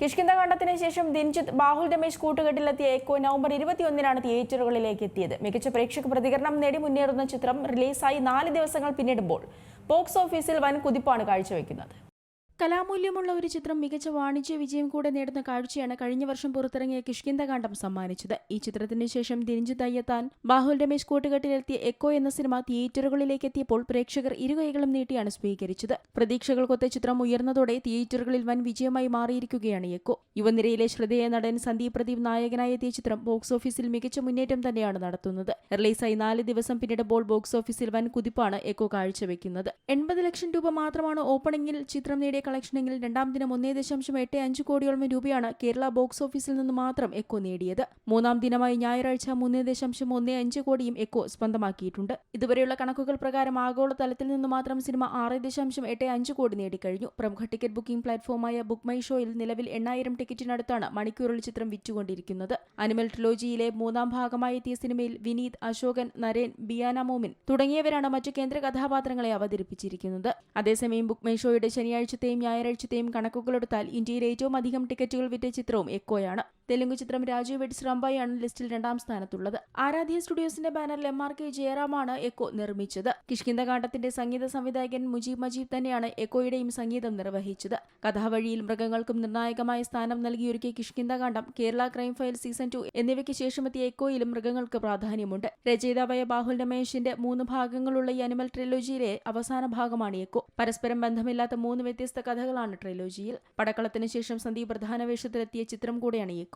കിഷ്കിന്ധകാണ്ഡത്തിന് ശേഷം ദിൻജിത്ത് ബാഹുൽ രമേശ് കൂട്ടുകെട്ടിലെത്തിയ എക്കോ നവംബർ ഇരുപത്തിയൊന്നിനാണ് തിയേറ്ററുകളിലേക്ക് എത്തിയത് മികച്ച പ്രേക്ഷക പ്രതികരണം നേടി മുന്നേറുന്ന ചിത്രം റിലീസായി നാല് ദിവസങ്ങൾ പിന്നിടുമ്പോൾ ബോക്സ് ഓഫീസിൽ വൻ കുതിപ്പാണ് കാഴ്ചവെക്കുന്നത്. കലാമൂല്യമുള്ള ഒരു ചിത്രം മികച്ച വാണിജ്യ വിജയം കൂടെ നേടുന്ന കാഴ്ചയാണ് കഴിഞ്ഞ വർഷം പുറത്തിറങ്ങിയ കിഷ്കിന്ദകാന്ഡം സമ്മാനിച്ചത്. ഈ ചിത്രത്തിന് ശേഷം തിരിഞ്ഞു തയ്യത്താൻ ബാഹുൽ രമേശ് കൂട്ടുകെട്ടിലെത്തിയ എക്കോ എന്ന സിനിമ തിയേറ്ററുകളിലേക്ക് എത്തിയപ്പോൾ പ്രേക്ഷകർ ഇരുകൈകളും നീട്ടിയാണ് സ്വീകരിച്ചത്. പ്രതീക്ഷകൾക്കൊത്ത ചിത്രം ഉയർന്നതോടെ തിയേറ്ററുകളിൽ വൻ വിജയമായി മാറിയിരിക്കുകയാണ് എക്കോ. യുവനിരയിലെ ശ്രദ്ധേയ നടൻ സന്ദീപ് പ്രദീപ് നായകനായി എത്തിയ ചിത്രം ബോക്സ് ഓഫീസിൽ മികച്ച മുന്നേറ്റം തന്നെയാണ് നടത്തുന്നത്. റിലീസായി നാല് ദിവസം പിന്നിടുമ്പോൾ ബോക്സ് ഓഫീസിൽ വൻ കുതിപ്പാണ് എക്കോ കാഴ്ചവെക്കുന്നത്. എൺപത് ലക്ഷം രൂപ മാത്രമാണ് ഓപ്പണിംഗിൽ ചിത്രം നേടിയ കളക്ഷനെങ്കിൽ രണ്ടാം ദിനം ഒന്നേ ദശാംശം എട്ട് അഞ്ച് കോടിയോളം രൂപയാണ് കേരള ബോക്സ് ഓഫീസിൽ നിന്ന് മാത്രം എക്കോ നേടിയത്. മൂന്നാം ദിനമായി ഞായറാഴ്ച മൂന്നേ ദശാംശം ഒന്നേ അഞ്ച് കോടിയും എക്കോ സ്വന്തമാക്കിയിട്ടുണ്ട്. ഇതുവരെയുള്ള കണക്കുകൾ പ്രകാരം ആഗോള തലത്തിൽ നിന്ന് മാത്രം സിനിമ ആറ് ദശാംശം എട്ട് അഞ്ച് കോടി നേടിക്കഴിഞ്ഞു. പ്രമുഖ ടിക്കറ്റ് ബുക്കിംഗ് പ്ലാറ്റ്ഫോമായ ബുക്ക് മൈ ഷോയിൽ നിലവിൽ എണ്ണായിരം ടിക്കറ്റിനടുത്താണ് മണിക്കൂറിൽ ചിത്രം വിറ്റുകൊണ്ടിരിക്കുന്നത്. അനിമൽ ട്രിലോജിയിലെ മൂന്നാം ഭാഗമായി എത്തിയ സിനിമയിൽ വിനീത് അശോകൻ നരേൻ ബിയാന മോമിൻ തുടങ്ങിയവരാണ് മറ്റു കേന്ദ്ര കഥാപാത്രങ്ങളെ അവതരിപ്പിച്ചിരിക്കുന്നത്. അതേസമയം ബുക്ക് മൈ ഷോയുടെ ശനിയാഴ്ചത്തെയും ഞായറാഴ്ചത്തെയും കണക്കുകളെടുത്താൽ ഇന്ത്യയിൽ ഏറ്റവും അധികം ടിക്കറ്റുകൾ വിറ്റ ചിത്രവും എക്കോയാണ്. തെലുങ്ക് ചിത്രം രാജീവ് വെഡ്സ് റംബായാണ് ലിസ്റ്റിൽ രണ്ടാം സ്ഥാനത്തുള്ളത്. ആരാധ്യ സ്റ്റുഡിയോസിന്റെ ബാനറിൽ എം ആർ കെ ജയറാമാണ് എക്കോ നിർമ്മിച്ചത്. കിഷ്കിന്ധകാണ്ഡത്തിന്റെ സംഗീത സംവിധായകൻ മുജീബ് മജീബ് തന്നെയാണ് എക്കോയുടെയും സംഗീതം നിർവഹിച്ചത്. കഥാവഴിയിൽ മൃഗങ്ങൾക്കും നിർണായകമായ സ്ഥാനം നൽകിയൊരുക്കിയ Kishkindhakandam Kerala crime file season two എന്നിവയ്ക്ക് ശേഷമെത്തിയ എക്കോയിലും മൃഗങ്ങൾക്ക് പ്രാധാന്യമുണ്ട്. രചയിതാവായ ബാഹുൽ രമേശിന്റെ മൂന്ന് ഭാഗങ്ങളുള്ള ഈ അനിമൽ ട്രിലോജിയിലെ അവസാന ഭാഗമാണ് എക്കോ. പരസ്പരം ബന്ധമില്ലാത്ത മൂന്ന് വ്യത്യസ്ത കഥകളാണ് ട്രിലോജിയിൽ. പടക്കളത്തിന് ശേഷം സന്ദീപ് പ്രധാന വേഷത്തിലെത്തിയ ചിത്രം കൂടെയാണ് Eko.